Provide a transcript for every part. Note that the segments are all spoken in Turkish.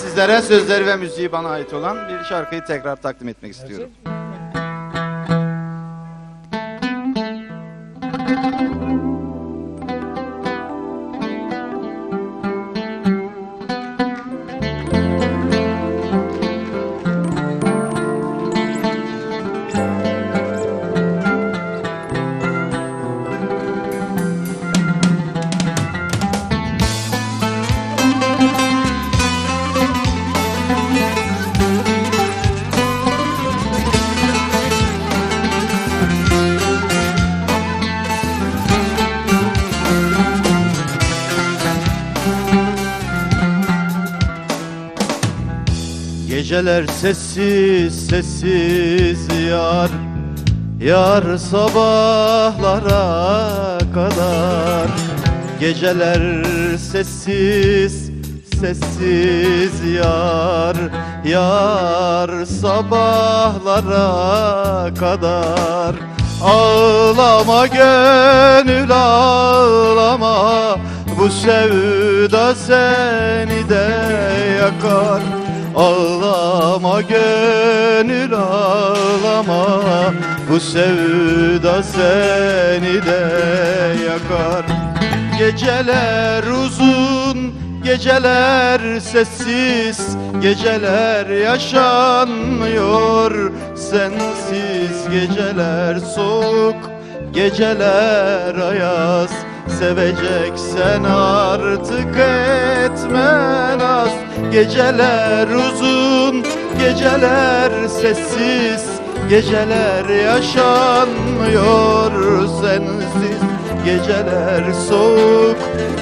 sizlere sözleri ve müziği bana ait olan bir şarkıyı tekrar takdim etmek istiyorum. Geceler sessiz sessiz yar Yar sabahlara kadar. Geceler sessiz sessiz yar Yar sabahlara kadar. Ağlama gönül ağlama Bu sevda seni de yakar Ağlama gönül ağlama. Bu sevda seni de yakar. Geceler uzun Geceler sessiz. Geceler yaşanmıyor Sensiz. Geceler soğuk Geceler ayaz Seveceksen artık etme naz Geceler uzun, geceler sessiz Geceler yaşanmıyor sensiz. Geceler soğuk,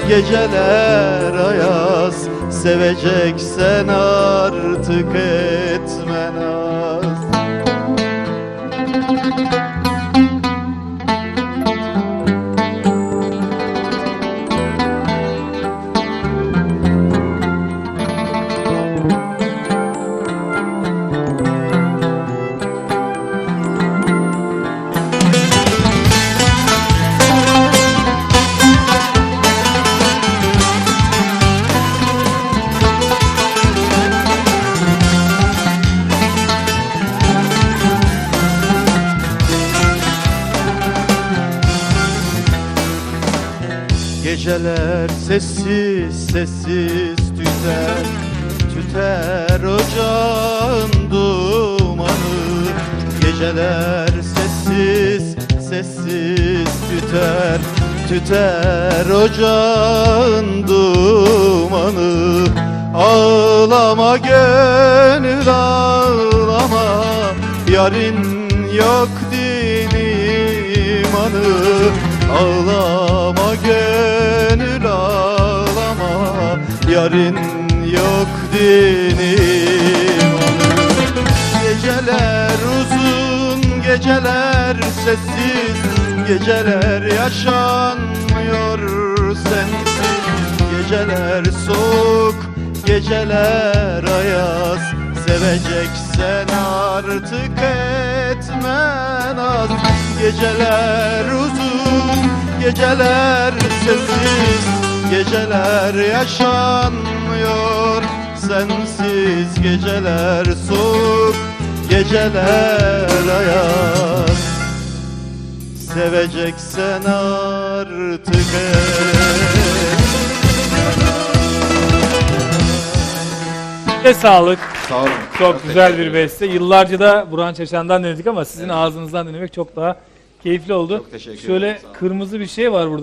geceler ayaz. Seveceksen artık etme naz Geceler sessiz sessiz tüter Tüter ocağın dumanı. Geceler sessiz sessiz tüter Tüter ocağın dumanı. Ağlama gönül ağlama Yarın yok din imanı? Ağlama Yarın yok dinim. Geceler uzun geceler sessiz. Geceler yaşanmıyor sensiz. Geceler soğuk geceler ayaz. Seveceksen artık etme naz Geceler uzun, geceler sessiz Geceler yaşanmıyor sensiz Geceler soğuk, geceler ayaz Seveceksen artık Ve sağlık. Sağ olun. Çok güzel bir beste. Yıllarca da Burhan Çeşen'den dinledik ama sizin ağzınızdan dinlemek çok daha keyifli oldu. Çok teşekkür Şöyle ederim, sağ olun. kırmızı bir şey var burada.